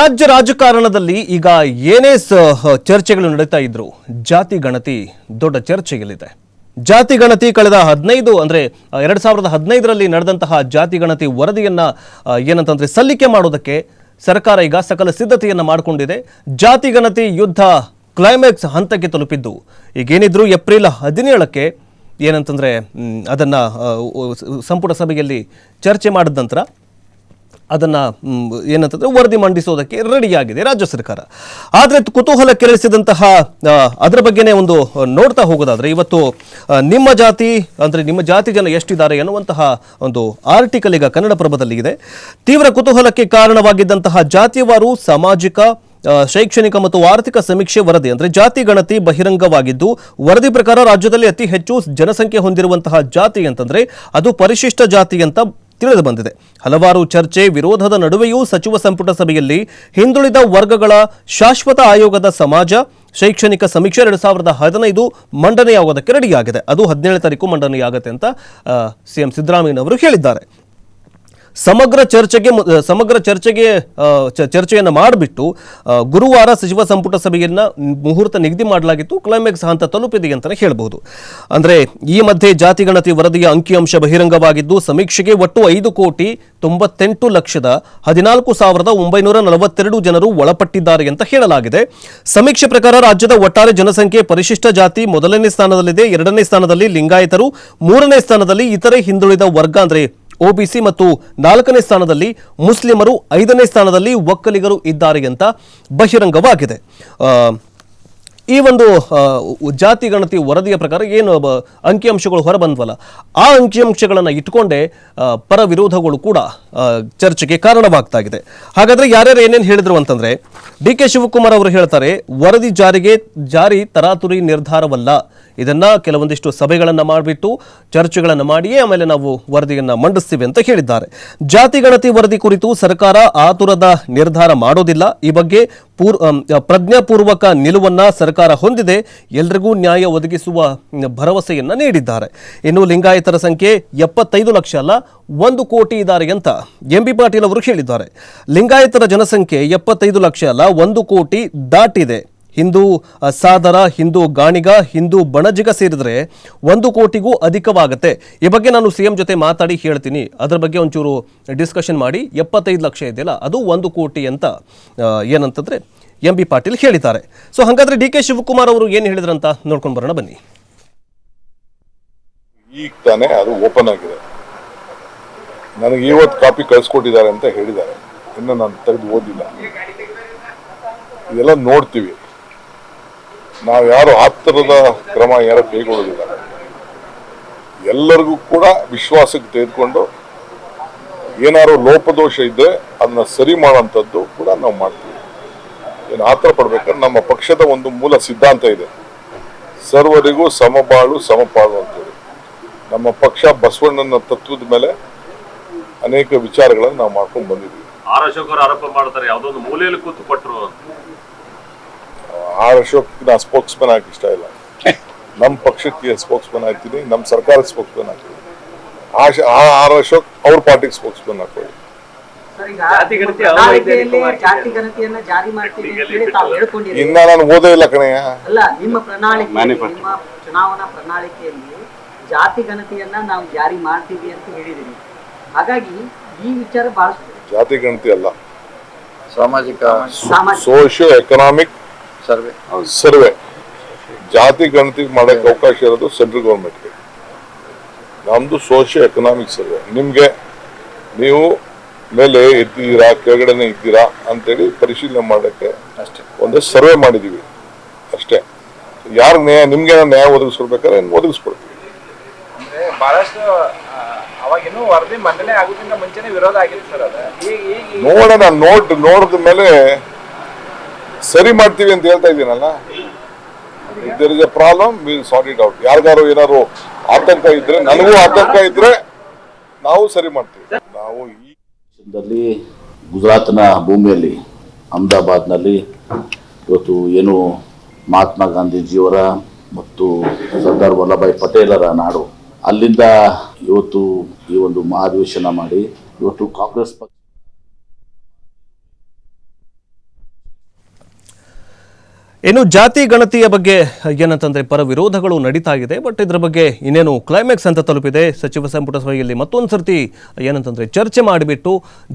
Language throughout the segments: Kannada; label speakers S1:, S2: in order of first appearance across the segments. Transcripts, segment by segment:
S1: ರಾಜ್ಯ ರಾಜಕಾರಣದಲ್ಲಿ ಈಗ ಏನೇ ಚರ್ಚೆಗಳು ನಡೀತಾ ಇದ್ರು ಜಾತಿ ಗಣತಿ ದೊಡ್ಡ ಚರ್ಚೆಯಲ್ಲಿದೆ. ಜಾತಿ ಗಣತಿ ಕಳೆದ ಹದಿನೈದು ಅಂದ್ರೆ ಎರಡ್ ಸಾವಿರದ ಹದಿನೈದರಲ್ಲಿ ನಡೆದಂತಹ ಜಾತಿ ಗಣತಿ ವರದಿಯನ್ನ ಏನಂತಂದ್ರೆ ಸಲ್ಲಿಕೆ ಮಾಡೋದಕ್ಕೆ ಸರ್ಕಾರ ಈಗ ಸಕಲ ಸಿದ್ಧತೆಯನ್ನ ಮಾಡಿಕೊಂಡಿದೆ. ಜಾತಿ ಗಣತಿ ಯುದ್ಧ ಕ್ಲೈಮ್ಯಾಕ್ಸ್ ಹಂತಕ್ಕೆ ತಲುಪಿದ್ದು. ಈಗೇನಿದ್ರು ಏಪ್ರಿಲ್ ಹದಿನೇಳಕ್ಕೆ ಏನಂತಂದ್ರೆ ಅದನ್ನ ಸಂಪುಟ ಸಭೆಯಲ್ಲಿ ಚರ್ಚೆ ಮಾಡಿದ ನಂತರ ಅದನ್ನ ಏನಂತಂದ್ರೆ ವರದಿ ಮಂಡಿಸೋದಕ್ಕೆ ರೆಡಿಯಾಗಿದೆ ರಾಜ್ಯ ಸರ್ಕಾರ. ಆದರೆ ಕುತೂಹಲ ಕೆರಳಿಸಿದಂತಹ ಅದರ ಬಗ್ಗೆನೇ ಒಂದು ನೋಡ್ತಾ ಹೋಗೋದಾದ್ರೆ ಇವತ್ತು ನಿಮ್ಮ ಜಾತಿ, ಅಂದ್ರೆ ನಿಮ್ಮ ಜಾತಿ ಜನ ಎಷ್ಟಿದ್ದಾರೆ ಎನ್ನುವಂತಹ ಒಂದು ಆರ್ಟಿಕಲ್ ಈಗ ಕನ್ನಡಪ್ರಭದಲ್ಲಿ ಇದೆ. ತೀವ್ರ ಕುತೂಹಲಕ್ಕೆ ಕಾರಣವಾಗಿದ್ದಂತಹ ಜಾತಿವಾರು ಸಾಮಾಜಿಕ ಶೈಕ್ಷಣಿಕ ಮತ್ತು ಆರ್ಥಿಕ ಸಮೀಕ್ಷೆ ವರದಿ, ಅಂದ್ರೆ ಜಾತಿ ಗಣತಿ ಬಹಿರಂಗವಾಗಿದ್ದು, ವರದಿ ಪ್ರಕಾರ ರಾಜ್ಯದಲ್ಲಿ ಅತಿ ಹೆಚ್ಚು ಜನಸಂಖ್ಯೆ ಹೊಂದಿರುವಂತಹ ಜಾತಿ ಅಂತಂದ್ರೆ ಅದು ಪರಿಶಿಷ್ಟ ಜಾತಿ ಅಂತ ತಿಳಿದು ಬಂದಿದೆ. ಹಲವಾರು ಚರ್ಚೆ, ವಿರೋಧದ ನಡುವೆಯೂ ಸಚಿವ ಸಂಪುಟ ಸಭೆಯಲ್ಲಿ ಹಿಂದುಳಿದ ವರ್ಗಗಳ ಶಾಶ್ವತ ಆಯೋಗದ ಸಮಾಜ, ಶೈಕ್ಷಣಿಕ ಸಮೀಕ್ಷೆ ಎರಡು ಸಾವಿರದ ಹದಿನೈದು ಮಂಡನೆಯಾಗುವುದಕ್ಕೆ ರೆಡಿಯಾಗಿದೆ ಅದು ಹದಿನೇಳು ತಾರೀಕು ಮಂಡನೆಯಾಗುತ್ತೆ ಅಂತ ಸಿಎಂ ಸಿದ್ದರಾಮಯ್ಯನವರು ಹೇಳಿದ್ದಾರೆ. ಸಮಗ್ರ ಚರ್ಚೆಗೆ ಸಮಗ್ರ ಚರ್ಚೆಗೆ ಚರ್ಚೆಯನ್ನು ಮಾಡಿಬಿಟ್ಟು ಗುರುವಾರ ಸಚಿವ ಸಂಪುಟ ಸಭೆಯನ್ನ ಮುಹೂರ್ತ ನಿಗದಿ ಮಾಡಲಾಗಿತ್ತು. ಕ್ಲೈಮ್ಯಾಕ್ಸ್ ಹಂತ ತಲುಪಿದೆ ಅಂತಲೇ ಹೇಳಬಹುದು ಅಂದ್ರೆ ಈ ಮಧ್ಯೆ ಜಾತಿ ಗಣತಿ ವರದಿಯ ಅಂಕಿಅಂಶ ಬಹಿರಂಗವಾಗಿದ್ದು, ಸಮೀಕ್ಷೆಗೆ ಒಟ್ಟು ಐದು ಕೋಟಿ ತೊಂಬತ್ತೆಂಟು ಲಕ್ಷದ ಹದಿನಾಲ್ಕು ಸಾವಿರದ ಒಂಬೈನೂರ ನಲವತ್ತೆರಡು ಜನರು ಒಳಪಟ್ಟಿದ್ದಾರೆ ಅಂತ ಹೇಳಲಾಗಿದೆ. ಸಮೀಕ್ಷೆ ಪ್ರಕಾರ ರಾಜ್ಯದ ಒಟ್ಟಾರೆ ಜನಸಂಖ್ಯೆ ಪರಿಶಿಷ್ಟ ಜಾತಿ ಮೊದಲನೇ ಸ್ಥಾನದಲ್ಲಿದೆ, ಎರಡನೇ ಸ್ಥಾನದಲ್ಲಿ ಲಿಂಗಾಯತರು, ಮೂರನೇ ಸ್ಥಾನದಲ್ಲಿ ಇತರೆ ಹಿಂದುಳಿದ ವರ್ಗ, ಅಂದ್ರೆ ಒಬಿಸಿ ಮತ್ತು ನಾಲ್ಕನೇ ಸ್ಥಾನದಲ್ಲಿ ಮುಸ್ಲಿಮರು, ಐದನೇ ಸ್ಥಾನದಲ್ಲಿ ಒಕ್ಕಲಿಗರು ಇದ್ದಾರೆ ಅಂತ ಬಹಿರಂಗವಾಗಿದೆ. ಈ ಒಂದು ಜಾತಿ ಗಣತಿ ವರದಿಯ ಪ್ರಕಾರ ಏನು ಅಂಕಿಅಂಶಗಳು ಹೊರಬಂದ್ವಲ್ಲ, ಆ ಅಂಕಿಅಂಶಗಳನ್ನು ಇಟ್ಕೊಂಡೇ ಪರ ವಿರೋಧಗಳು ಕೂಡ ಚರ್ಚೆಗೆ ಕಾರಣವಾಗ್ತಾ ಇದೆ ಹಾಗಾದ್ರೆ ಯಾರ್ಯಾರು ಏನೇನು ಹೇಳಿದ್ರು ಅಂತಂದ್ರೆ, ಡಿ ಕೆ ಶಿವಕುಮಾರ್ ಅವರು ಹೇಳ್ತಾರೆ, ವರದಿ ಜಾರಿಗೆ, ಜಾರಿ ತರಾತುರಿ ನಿರ್ಧಾರವಲ್ಲ. ಇದನ್ನ ಕೆಲವೊಂದಿಷ್ಟು ಸಭೆಗಳನ್ನು ಮಾಡಿಬಿಟ್ಟು ಚರ್ಚೆಗಳನ್ನು ಮಾಡಿಯೇ ಆಮೇಲೆ ನಾವು ವರದಿಯನ್ನು ಮಂಡಿಸ್ತೀವಿ ಅಂತ ಹೇಳಿದ್ದಾರೆ. ಜಾತಿ ಗಣತಿ ವರದಿ ಕುರಿತು ಸರ್ಕಾರ ಆತುರದ ನಿರ್ಧಾರ ಮಾಡೋದಿಲ್ಲ. ಈ ಬಗ್ಗೆ ಪೂರ್ ಪ್ರಜ್ಞಾಪೂರ್ವಕ ನಿಲುವನ್ನ ಸರ್ಕಾರ ಹೊಂದಿದೆ. ಎಲ್ರಿಗೂ ನ್ಯಾಯ ಒದಗಿಸುವ ಭರವಸೆಯನ್ನ ನೀಡಿದ್ದಾರೆ. ಇನ್ನು ಲಿಂಗಾಯತರ ಸಂಖ್ಯೆ ಎಪ್ಪತ್ತೈದು ಲಕ್ಷ ಅಲ್ಲ ಒಂದು ಕೋಟಿ ಇದ್ದಾರೆ ಅಂತ ಎಂ ಬಿ ಪಾಟೀಲ್ ಅವರು ಹೇಳಿದ್ದಾರೆ. ಲಿಂಗಾಯತರ ಜನಸಂಖ್ಯೆ ಎಪ್ಪತ್ತೈದು ಲಕ್ಷ ಅಲ್ಲ, ಒಂದು ಕೋಟಿ ದಾಟಿದೆ. ಹಿಂದೂ ಸಾದರ ಹಿಂದೂ ಗಾಣಿಗ, ಹಿಂದೂ ಬಣಜಿಗ ಸೇರಿದರೆ ಒಂದು ಕೋಟಿಗೂ ಅಧಿಕವಾಗುತ್ತೆ. ಈ ಬಗ್ಗೆ ನಾನು ಸಿಎಂ ಜೊತೆ ಮಾತಾಡಿ ಹೇಳ್ತೀನಿ. ಅದರ ಬಗ್ಗೆ ಒಂಚೂರು ಡಿಸ್ಕಷನ್ ಮಾಡಿ. ಎಪ್ಪತ್ತೈದು ಲಕ್ಷ ಇದೆಯಲ್ಲ, ಅದು ಒಂದು ಕೋಟಿ ಅಂತ ಏನಂತಂದ್ರೆ ಎಂ ಬಿ ಪಾಟೀಲ್ ಹೇಳಿದ್ದಾರೆ. ಸೊ ಹಾಗಾದ್ರೆ ಡಿ ಕೆ ಶಿವಕುಮಾರ್ ಅವರು ಏನು ಹೇಳಿದ್ರಂತ ನೋಡ್ಕೊಂಡು ಬರೋಣ ಬನ್ನಿ.
S2: ಈಗ ತಾನೇ ಅದು ಓಪನ್ ಆಗಿದೆ. ನನಗೆ ಇವತ್ತು ಕಾಪಿ ಕಳಿಸ್ಕೊಟ್ಟಿದ್ದಾರೆ ಅಂತ ಹೇಳಿದ್ದಾರೆ. ಇನ್ನು ನಾನು ತೆಗೆದು ಓದಿಲ್ಲ. ಇದೆಲ್ಲ ನೋಡ್ತೀವಿ. ನಾವು ಯಾರು ಥರದ ಕ್ರಮ ಯಾರು ಕೈಗೊಳ್ಳೋದಿಲ್ಲ. ಎಲ್ಲರಿಗೂ ಕೂಡ ವಿಶ್ವಾಸಕ್ಕೆ ತೆಗೆದುಕೊಂಡು ಏನಾದ್ರು ಲೋಪದೋಷ ಇದ್ದರೆ ಅದನ್ನ ಸರಿ ಮಾಡೋಂಥದ್ದು ಕೂಡ ನಾವು ಮಾಡ್ತೀವಿ. ಏನು ಆತರ ಪಡ್ಬೇಕಾದ್ರೆ ನಮ್ಮ ಪಕ್ಷದ ಒಂದು ಮೂಲ ಸಿದ್ಧಾಂತ ಇದೆ. ಸರ್ವರಿಗೂ ಸಮಬಾಳು, ಸಮಪಾಳು ಅಂತೇಳಿ ನಮ್ಮ ಪಕ್ಷ ಬಸವಣ್ಣನ ತತ್ವದ ಮೇಲೆ ಅನೇಕ ವಿಚಾರಗಳನ್ನು ನಾವು ಮಾಡ್ಕೊಂಡು ಬಂದಿದ್ವಿ
S3: ಆರ್ ಅಶೋಕ್ ಅವರು ಆರೋಪ ಮಾಡ್ತಾರೆ ಯಾವ್ದೋ ಒಂದು ಮೂಲೆಯಲ್ಲಿ ಕೂತು ಕೊಟ್ಟರು
S2: ಆರ್ ಅಶೋಕ್ ನಾ ಸ್ಪೋಕ್ಸ್ ಮ್ಯಾನ್ ಹಾಕಿ ಇಷ್ಟ ಇಲ್ಲ. ನಮ್ಮ ಪಕ್ಷಕ್ಕೆ ಸ್ಪೋಕ್ಸ್ ಮ್ಯಾನ್ ಹಾಕ್ತೀನಿ ನಮ್ಮ ಸರ್ಕಾರ ಸ್ಪೋಕ್ಸ್ ಮ್ಯಾನ್ ಹಾಕ್ತೀನಿ. ಆ- ಆ ಆರ್ ಅಶೋಕ್ ಅವ್ರ ಪಾರ್ಟಿಗೆ ಸ್ಪೋಕ್ಸ್ ಮ್ಯಾನ್ ಹಾಕೊಳ್ಳಿ
S4: ಸರ್, ಈಗ
S3: ಜಾತಿ ಗಣತಿ
S4: ಪ್ರಣಾಳಿಕೆಯಲ್ಲಿ ಜಾತಿ ಗಣತಿಯನ್ನ ಜಾರಿ ಮಾಡ್ತೀವಿ ಅಂತ ಹೇಳಿ
S2: ಇನ್ನ ನಾನು ಓದೇ ಇಲ್ಲ ಕಣಯ್ಯ
S4: ಅಲ್ಲ ನಿಮ್ಮ ಪ್ರಣಾಳಿಕೆ ನಿಮ್ಮ ಚುನಾವಣಾ ಪ್ರಣಾಳಿಕೆಯಲ್ಲಿ ಜಾತಿ ಗಣತಿಯನ್ನ ನಾವು ಜಾರಿ ಮಾಡ್ತೀವಿ ಅಂತ ಹೇಳಿದಿರಿ ಹಾಗಾಗಿ ಈ ವಿಚಾರ ಬಹಳಷ್ಟು
S2: ಜಾತಿ ಗಣತಿ ಅಲ್ಲ.
S5: ಸಾಮಾಜಿಕ
S4: socio
S2: socio economic
S5: survey
S2: survey ಜಾತಿ ಗಣತಿ ಮಾಡಕ್ಕೆ ಅವಕಾಶ ಇರೋದು ಸೆಂಟ್ರಲ್ ಗೌರ್ಮೆಂಟ್ಗೆ ನಮ್ದು ಸೋಶಿಯೋ ಎಕನಾಮಿಕ್ ಸರ್ವೆ ನಿಮ್ಗೆ ನೀವು ಮೇಲೆ ಇದ್ದೀರಾ ಕೆಳಗಡೆನೆ ಇದ್ದೀರಾ ಅಂತೇಳಿ ಪರಿಶೀಲನೆ ಮಾಡಕ್ಕೆ
S5: ಅಷ್ಟೇ.
S2: ಒಂದು ಸರ್ವೆ ಮಾಡಿದೀವಿ. ಅಷ್ಟೇ. ಯಾರು ನ್ಯಾಯ ನಿಮ್ಗೆ ನ್ಯಾಯ ಒದಗಿಸ್ಕೊಡ್ಬೇಕಾದ್ರೆ ಒದಗಿಸ್ಕೊಡ್ತೀವಿ.
S6: ಬಹಳಷ್ಟು ಆ, ಅವಾಗ ವರದಿ ಮಂಡನೆ ಆಗೋದ್ರಿಂದ ಮುಂಚೆನೆ ವಿರೋಧ ಆಗಿತ್ತು ಸರ್ ಅದು. ಈಗ ಈಗ
S2: ನೋಡೋಣ ನೋಡ್ ನೋಡಿದ ಮೇಲೆ ಸರಿ ಮಾಡ್ತೀವಿ ಅಂತ ಹೇಳ್ತಾ ಇದ್ದೀನಲ್ಲ? There is a problem will sort it out ಯಾರಿಗಾರು ಏನಾದ್ರು ಆತಂಕ ಇದ್ರೆ ನನಗೂ ಆತಂಕ ಇದ್ರೆ ನಾವು ಸರಿ ಮಾಡ್ತೀವಿ. ನಾವು ಈ
S7: ಗುಜರಾತ್ನ ಭೂಮಿಯಲ್ಲಿ ಅಹಮದಾಬಾದ್ನಲ್ಲಿ ಇವತ್ತು ಏನು ಮಹಾತ್ಮ ಗಾಂಧೀಜಿಯವರ ಮತ್ತು ಸರ್ದಾರ್ ವಲ್ಲಭಾಯ್ ಪಟೇಲರ ನಾಡು ಅಲ್ಲಿಂದ ಇವತ್ತು ಈ ಒಂದು ಮಹಾಧಿವೇಶನ ಮಾಡಿ ಇವತ್ತು ಕಾಂಗ್ರೆಸ್ ಪಕ್ಷ
S1: ಇನ್ನು ಜಾತಿ ಗಣತಿಯ ಬಗ್ಗೆ ಏನಂತಂದ್ರೆ ಪರ ವಿರೋಧಗಳು ನಡೀತಾ ಇದೆ ಬಟ್ ಇದ್ರ ಬಗ್ಗೆ ಇನ್ನೇನು ಕ್ಲೈಮ್ಯಾಕ್ಸ್ ಅಂತ ತಲುಪಿದೆ. ಸಚಿವ ಸಂಪುಟ ಸಭೆಯಲ್ಲಿ ಮತ್ತೊಂದು ಸರ್ತಿ ಏನಂತಂದ್ರೆ ಚರ್ಚೆ ಮಾಡಿಬಿಟ್ಟು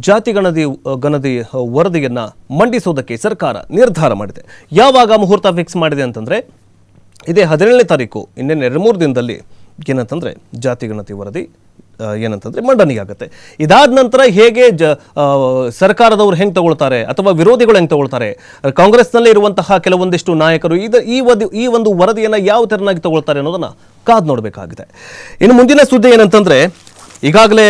S1: ಜಾತಿ ಗಣತಿ ಗಣತಿ ವರದಿಯನ್ನ ಮಂಡಿಸೋದಕ್ಕೆ ಸರ್ಕಾರ ನಿರ್ಧಾರ ಮಾಡಿದೆ. ಯಾವಾಗ ಮುಹೂರ್ತ ಫಿಕ್ಸ್ ಮಾಡಿದೆ ಅಂತಂದ್ರೆ ಇದೇ ಹದಿನೇಳನೇ ತಾರೀಕು, ಇನ್ನೇನು ಎರಡು ಮೂರು ದಿನದಲ್ಲಿ ಏನಂತಂದ್ರೆ ಜಾತಿ ಗಣತಿ ವರದಿ ಏನಂತಂದರೆ ಮಂಡನೆಯಾಗುತ್ತೆ. ಇದಾದ ನಂತರ ಹೇಗೆ ಜ ಸರ್ಕಾರದವರು ಹೆಂಗೆ ತಗೊಳ್ತಾರೆ ಅಥವಾ ವಿರೋಧಿಗಳು ಹೆಂಗೆ ತಗೊಳ್ತಾರೆ? ಕಾಂಗ್ರೆಸ್ನಲ್ಲಿ ಇರುವಂತಹ ಕೆಲವೊಂದಿಷ್ಟು ನಾಯಕರು ಇದು, ಈ ವದಿ, ಈ ಒಂದು ವರದಿಯನ್ನು ಯಾವ ಥರನಾಗಿ ತಗೊಳ್ತಾರೆ ಅನ್ನೋದನ್ನು ಕಾದು ನೋಡಬೇಕಾಗಿದೆ ಇನ್ನು ಮುಂದಿನ ಸುದ್ದಿ ಏನಂತಂದರೆ, ಈಗಾಗಲೇ